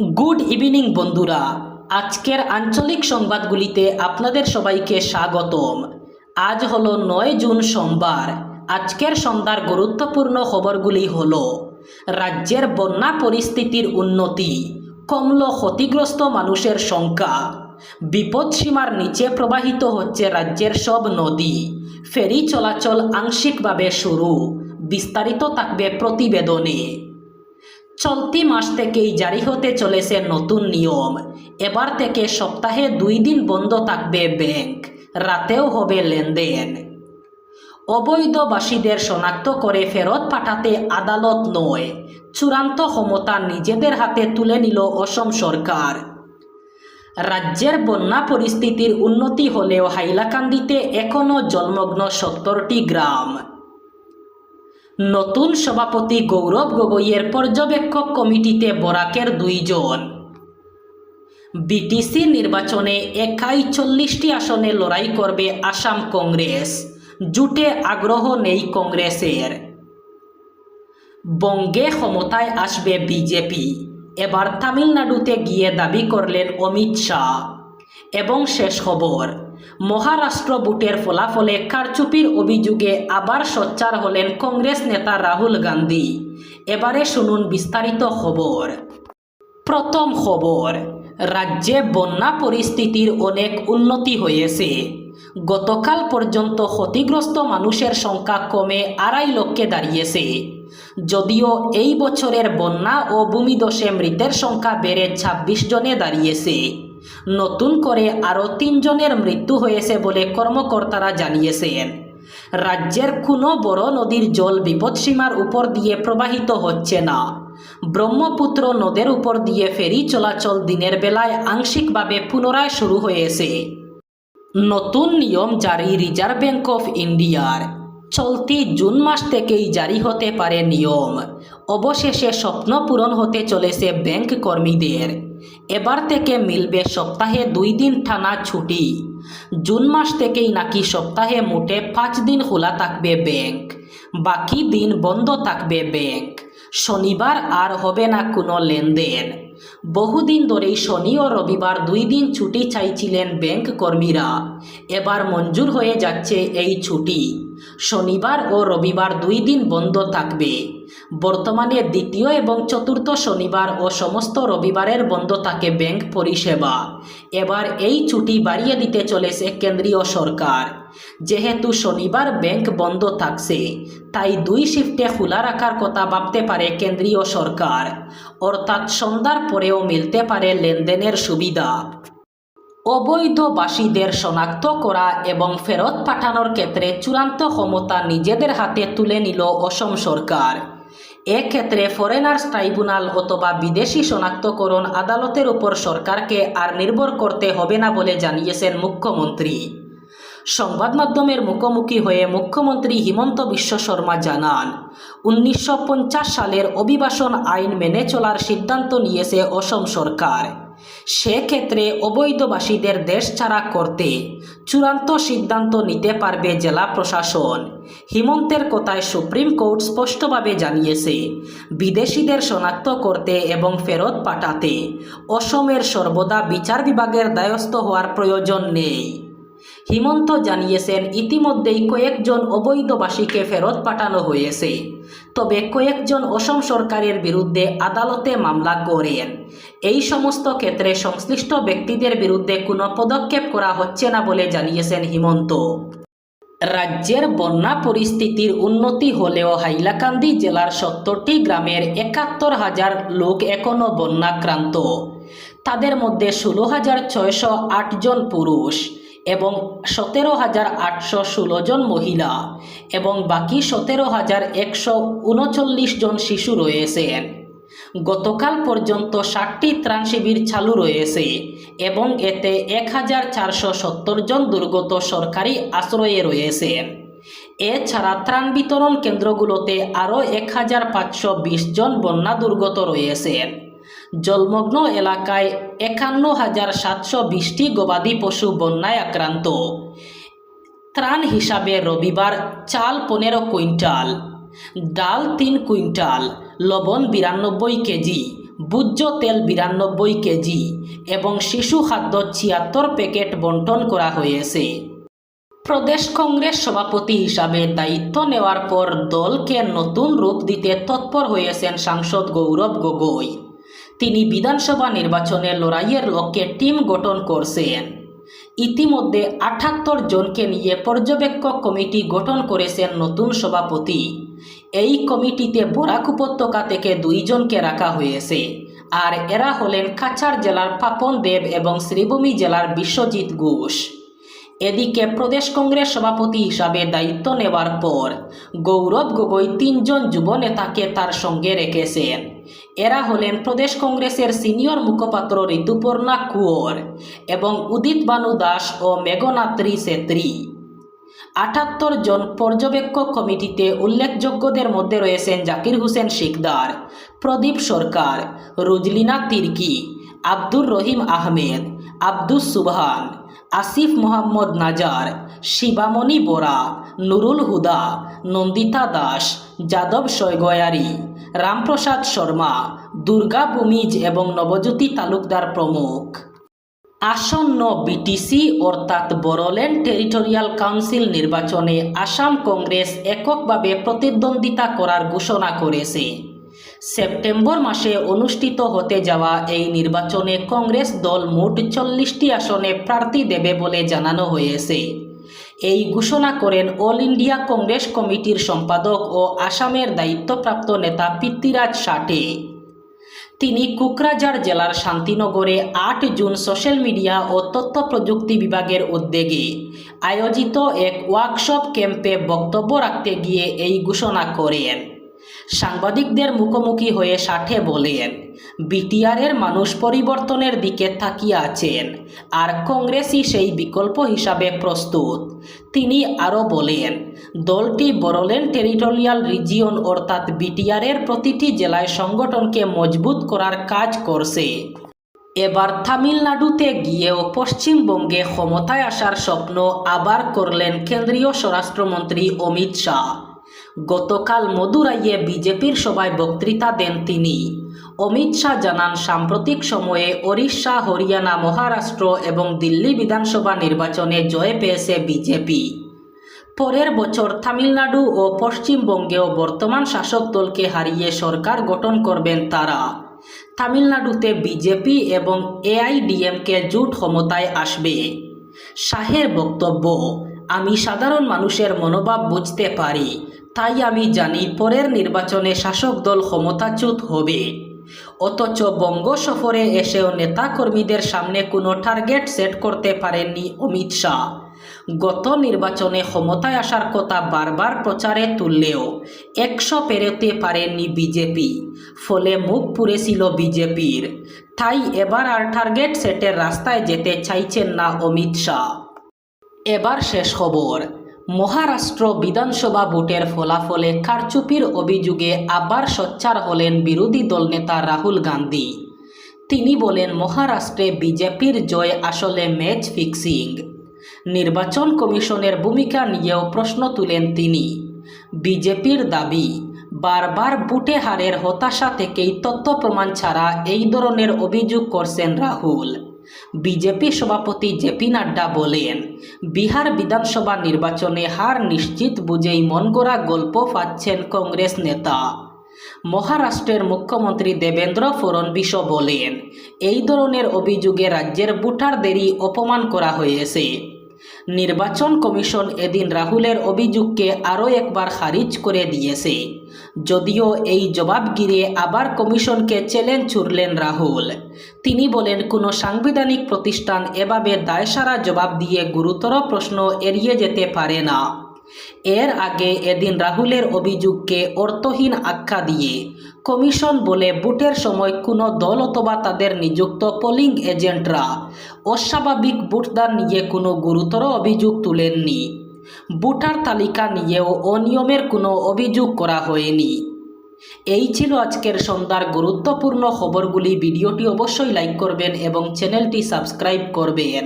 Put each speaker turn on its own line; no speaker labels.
Good evening বন্ধুরা। আজকের আঞ্চলিক সংবাদগুলিতে আপনাদের সবাইকে স্বাগতম। আজ হলো নয় জুন সোমবার। আজকের সন্ধ্যার গুরুত্বপূর্ণ খবরগুলি হল, রাজ্যের বন্যা পরিস্থিতির উন্নতি, কমল ক্ষতিগ্রস্ত মানুষের সংখ্যা বিপদসীমার নিচে প্রবাহিত হচ্ছে রাজ্যের সব নদী, ফেরি চলাচল আংশিকভাবে শুরু, বিস্তারিত থাকবে প্রতিবেদনে। চলতি মাস থেকেই জারি হতে চলেছে নতুন নিয়ম। এবার থেকে সপ্তাহে দুই দিন বন্ধ থাকবে ব্যাংক। রাতেও হবে লেনদেন। অবৈধবাসীদের শনাক্ত করে ফেরত পাঠাতে আদালত নয়। চূড়ান্ত ক্ষমতা নিজেদের হাতে তুলে নিল অসম সরকার। রাজ্যের বন্যা পরিস্থিতির উন্নতি হলেও হাইলাকান্দিতে এখনও জলমগ্ন সত্তরটি গ্রাম। নতুন সভাপতি গৌরব গগৈয়ের পর্যবেক্ষক কমিটিতে বরাকের দুইজন। বিটিসি নির্বাচনে একাই চল্লিশটি আসনে লড়াই করবে আসাম কংগ্রেস। জুটে আগ্রহ নেই কংগ্রেসের। বঙ্গে ক্ষমতায় আসবে বিজেপি। এবার তামিলনাড়ুতে গিয়ে দাবি করলেন অমিত শাহ। এবং শেষ খবর। মহারাষ্ট্র বুটের ফলাফলে কারচুপির অভিযোগে আবার সোচ্চার হলেন কংগ্রেস নেতা রাহুল গান্ধী। এবারে শুনুন বিস্তারিত খবর। প্রথম খবর, রাজ্যে বন্যা পরিস্থিতির অনেক উন্নতি হয়েছে। গতকাল পর্যন্ত ক্ষতিগ্রস্ত মানুষের সংখ্যা কমে আড়াই লক্ষে দাঁড়িয়েছে। যদিও এই বছরের বন্যা ও ভূমিদশে মৃতের সংখ্যা বেড়ে ২৬ জনে দাঁড়িয়েছে। নতুন করে আরও তিনজনের মৃত্যু হয়েছে বলে কর্মকর্তারা জানিয়েছেন রাজ্যের কোনো বড় নদীর জল বিপদসীমার উপর দিয়ে প্রবাহিত হচ্ছে না। ব্রহ্মপুত্র নদের উপর দিয়ে ফেরি চলাচল দিনের বেলায় আংশিকভাবে পুনরায় শুরু হয়েছে। নতুন নিয়ম জারি রিজার্ভ ব্যাঙ্ক অফ ইন্ডিয়ার চলতি জুন মাস থেকেই জারি হতে পারে নিয়ম। অবশেষে স্বপ্ন পূরণ হতে চলেছে ব্যাংক কর্মীদের। এবার থেকে মিলবে সপ্তাহে দুই দিন টানা ছুটি। জুন মাস থেকেই নাকি সপ্তাহে মোটে পাঁচ দিন খোলা থাকবে ব্যাংক, বাকি দিন বন্ধ থাকবে ব্যাংক। শনিবার আর হবে না কোনো লেনদেন। বহুদিন ধরেই শনি ও রবিবার দুই দিন ছুটি চাইছিলেন ব্যাংক কর্মীরা। এবার মঞ্জুর হয়ে যাচ্ছে এই ছুটি। শনিবার ও রবিবার দুই দিন বন্ধ থাকবে। বর্তমানে দ্বিতীয় এবং চতুর্থ শনিবার ও সমস্ত রবিবারের বন্ধ থাকে ব্যাংক পরিষেবা। এবার এই ছুটি বাড়িয়ে দিতে চলেছে কেন্দ্রীয় সরকার। যেহেতু শনিবার ব্যাংক বন্ধ থাকছে, তাই দুই শিফটে খোলা রাখার কথা ভাবতে পারে কেন্দ্রীয় সরকার। অর্থাৎ সন্ধ্যার পরেও মিলতে পারে লেনদেনের সুবিধা। অবৈধবাসীদের শনাক্ত করা এবং ফেরত পাঠানোর ক্ষেত্রে চূড়ান্ত ক্ষমতা নিজেদের হাতে তুলে নিল অসম সরকার। এক্ষেত্রে ফরেনার্স ট্রাইব্যুনাল অথবা বিদেশি শনাক্তকরণ আদালতের উপর সরকারকে আর নির্ভর করতে হবে না বলে জানিয়েছেন মুখ্যমন্ত্রী। সংবাদ মাধ্যমের মুখোমুখি হয়ে মুখ্যমন্ত্রী হিমন্ত বিশ্ব শর্মা জানান, উনিশশো পঞ্চাশ সালের অভিবাসন আইন মেনে চলার সিদ্ধান্ত নিয়েছে অসম সরকার। সেক্ষেত্রে অবৈধবাসীদের দেশ ছাড়া করতে চূড়ান্ত সিদ্ধান্ত নিতে পারবে জেলা প্রশাসন। হিমন্তের কথায় সুপ্রিম কোর্ট স্পষ্টভাবে জানিয়েছে, বিদেশিদের শনাক্ত করতে এবং ফেরত পাঠাতে অসমের সর্বদা বিচার বিভাগের দায়স্থ হওয়ার প্রয়োজন নেই। হিমন্ত জানিয়েছেন, ইতিমধ্যেই কয়েকজন অবৈধবাসীকে ফেরত পাঠানো হয়েছে। তবে কয়েকজন অসম সরকারের বিরুদ্ধে আদালতে মামলা করেন। এই সমস্ত ক্ষেত্রে সংশ্লিষ্ট ব্যক্তিদের বিরুদ্ধে কোনো পদক্ষেপ করা হচ্ছে না বলে জানিয়েছেন হিমন্ত। রাজ্যের বন্যা পরিস্থিতির উন্নতি হলেও হাইলাকান্দি জেলার সত্তরটি গ্রামের একাত্তর হাজার লোক এখনও বন্যাক্রান্ত। তাদের মধ্যে ষোলো হাজার ছয়শো জন পুরুষ। এবং সতেরো হাজার আটশো ষোলো জন মহিলা এবং বাকি সতেরো হাজার একশো উনচল্লিশ জন শিশু রয়েছেন গতকাল পর্যন্ত ষাটটি ত্রাণ শিবির চালু রয়েছে এবং এতে এক হাজার চারশো সত্তর জন দুর্গত সরকারি আশ্রয়ে রয়েছেন এছাড়া ত্রাণ বিতরণ কেন্দ্রগুলোতে আরও এক হাজার পাঁচশো বিশ জন বন্যা দুর্গত রয়েছেন জলমগ্ন এলাকায় একান্ন হাজার সাতশো বিশটি গবাদি পশু বন্যায় আক্রান্ত। ত্রাণ হিসাবে রবিবার চাল পনেরো কুইন্টাল, ডাল তিন কুইন্টাল, লবণ বিরানব্বই কেজি, ভোজ্য তেল বিরানব্বই কেজি এবং শিশু খাদ্য ছিয়াত্তর প্যাকেট বন্টন করা হয়েছে। প্রদেশ কংগ্রেস সভাপতি হিসাবে দায়িত্ব নেওয়ার পর দলকে নতুন রূপ দিতে তৎপর হয়েছেন সাংসদ গৌরব গগৈ। তিনি বিধানসভা নির্বাচনে লড়াইয়ের লক্ষ্যে টিম গঠন করছেন। ইতিমধ্যে আটাত্তর জনকে নিয়ে পর্যবেক্ষক কমিটি গঠন করেছেন নতুন সভাপতি। এই কমিটিতে বরাক উপত্যকা থেকে দুইজনকে রাখা হয়েছে। আর এরা হলেন কাছাড় জেলার পাপন দেব এবং শ্রীভূমি জেলার বিশ্বজিৎ ঘোষ। এদিকে প্রদেশ কংগ্রেস সভাপতি হিসাবে দায়িত্ব নেওয়ার পর গৌরব গগৈ তিনজন যুব নেতাকে তার সঙ্গে রেখেছেন। এরা হলেন প্রদেশ কংগ্রেসের সিনিয়র মুখপাত্র ঋতুপর্ণা কুয়োর এবং উদিত বানু দাস ও মেঘনাত্রী সেত্রী। আটাত্তর জন পর্যবেক্ষক কমিটিতে উল্লেখযোগ্যদের মধ্যে রয়েছেন জাকির হোসেন শিকদার, প্রদীপ সরকার, রুজলিনা তির্কি, আব্দুর রহিম আহমেদ, আব্দুস সুবহান, আসিফ মোহাম্মদ নাজার, শিবামণি বোরা, নুরুল হুদা, নন্দিতা দাস, যাদব সৈগয়ারি রামপ্রসাদ শর্মা, দুর্গা ভূমিজ এবং নবজ্যোতি তালুকদার প্রমুখ। আসন্ন বিটিসি অর্থাৎ বড়োল্যান্ড টেরিটোরিয়াল কাউন্সিল নির্বাচনে আসাম কংগ্রেস এককভাবে প্রতিদ্বন্দ্বিতা করার ঘোষণা করেছে। সেপ্টেম্বর মাসে অনুষ্ঠিত হতে যাওয়া এই নির্বাচনে কংগ্রেস দল মোট চল্লিশটি আসনে প্রার্থী দেবে বলে জানানো হয়েছে। এই ঘোষণা করেন অল ইন্ডিয়া কংগ্রেস কমিটির সম্পাদক ও আসামের দায়িত্বপ্রাপ্ত নেতা পৃথ্বীরাজ সাঠে তিনি কুকরাঝাড় জেলার শান্তিনগরে আট জুন সোশ্যাল মিডিয়া ও তথ্য প্রযুক্তি বিভাগের উদ্যোগে আয়োজিত এক ওয়ার্কশপ ক্যাম্পে বক্তব্য রাখতে গিয়ে এই ঘোষণা করেন। সাংবাদিকদের মুখোমুখি হয়ে সাঠে বলেন বিটিআরের মানুষ পরিবর্তনের দিকে তাকিয়ে আছেন আর কংগ্রেসই সেই বিকল্প হিসাবে প্রস্তুত। তিনি আরও বলেন, দলটি বড়োল্যান্ড টেরিটোরিয়াল রিজিয়ন অর্থাৎ বিটিআরের প্রতিটি জেলায় সংগঠনকে মজবুত করার কাজ করছে। এবার তামিলনাড়ুতে গিয়েও পশ্চিমবঙ্গে ক্ষমতায় আসার স্বপ্ন আবার করলেন কেন্দ্রীয় স্বরাষ্ট্রমন্ত্রী অমিত শাহ। গতকাল মদুরাইয়ে বিজেপির সভায় বক্তৃতা দেন তিনি। অমিত শাহ জানান, সাম্প্রতিক সময়ে ওড়িশা, হরিয়ানা, মহারাষ্ট্র এবং দিল্লি বিধানসভা নির্বাচনে জয় পেয়েছে বিজেপি। পরের বছর তামিলনাড়ু ও পশ্চিমবঙ্গেও বর্তমান শাসক দলকে হারিয়ে সরকার গঠন করবেন তারা। তামিলনাড়ুতে বিজেপি এবং এআইডিএমকে জোট ক্ষমতায় আসবে। শাহের বক্তব্য, আমি সাধারণ মানুষের মনোভাব বুঝতে পারি, তাই আমি জানি পরের নির্বাচনে শাসক দল ক্ষমতাচ্যুত হবে। অথচ বঙ্গ সফরে এসেও নেতাকর্মীদের সামনে কোনো টার্গেট সেট করতে পারেননি অমিত শাহ। গত নির্বাচনে ক্ষমতায় আসার কথা বারবার প্রচারে তুললেও একশো পেরোতে পারেননি বিজেপি। ফলে মুখ পুড়েছিল বিজেপির। তাই এবার আর টার্গেট সেটের রাস্তায় যেতে চাইছেন না অমিত শাহ। এবার শেষ খবর। মহারাষ্ট্র বিধানসভা ভোটের ফলাফলে কারচুপির অভিযোগে আবার সোচ্চার হলেন বিরোধী দলনেতা রাহুল গান্ধী। তিনি বলেন, মহারাষ্ট্রে বিজেপির জয় আসলে ম্যাচ ফিক্সিং। নির্বাচন কমিশনের ভূমিকা নিয়েও প্রশ্ন তুলেন তিনি। বিজেপির দাবি, বারবার বুটে হারের হতাশা থেকেই তথ্য প্রমাণ ছাড়া এই ধরনের অভিযোগ করছেন রাহুল। বিজেপি সভাপতি জেপি নাড্ডা বলেন, বিহার বিধানসভা নির্বাচনে হার নিশ্চিত বুঝেই মনগড়া গল্প পাচ্ছেন কংগ্রেস নেতা। মহারাষ্ট্রের মুখ্যমন্ত্রী দেবেন্দ্র ফড়নবিশও বলেন, এই ধরনের অভিযোগে রাজ্যের ভোটারদেরই অপমান করা হয়েছে। নির্বাচন কমিশন এদিন রাহুলের অভিযোগকে আরও একবার খারিজ করে দিয়েছে। যদিও এই জবাব গিরিয়ে আবার কমিশনকে চ্যালেঞ্জ ছুড়লেন রাহুল। তিনি বলেন, কোনো সাংবিধানিক প্রতিষ্ঠান এভাবে দায়সারা জবাব দিয়ে গুরুতর প্রশ্ন এড়িয়ে যেতে পারে না। এর আগে এদিন রাহুলের অভিযোগকে অর্থহীন আখ্যা দিয়ে কমিশন বলে ভোটের সময় কোনো দল অথবা তাদের নিযুক্ত পোলিং এজেন্টরা অস্বাভাবিক ভোটদান নিয়ে কোনো গুরুতর অভিযোগ তুলেননি। ভোটার তালিকা নিয়েও অনিয়মের কোনো অভিযোগ করা হয়নি। এই ছিল আজকের সন্ধ্যার গুরুত্বপূর্ণ খবরগুলি। ভিডিওটি অবশ্যই লাইক করবেন এবং চ্যানেলটি সাবস্ক্রাইব করবেন।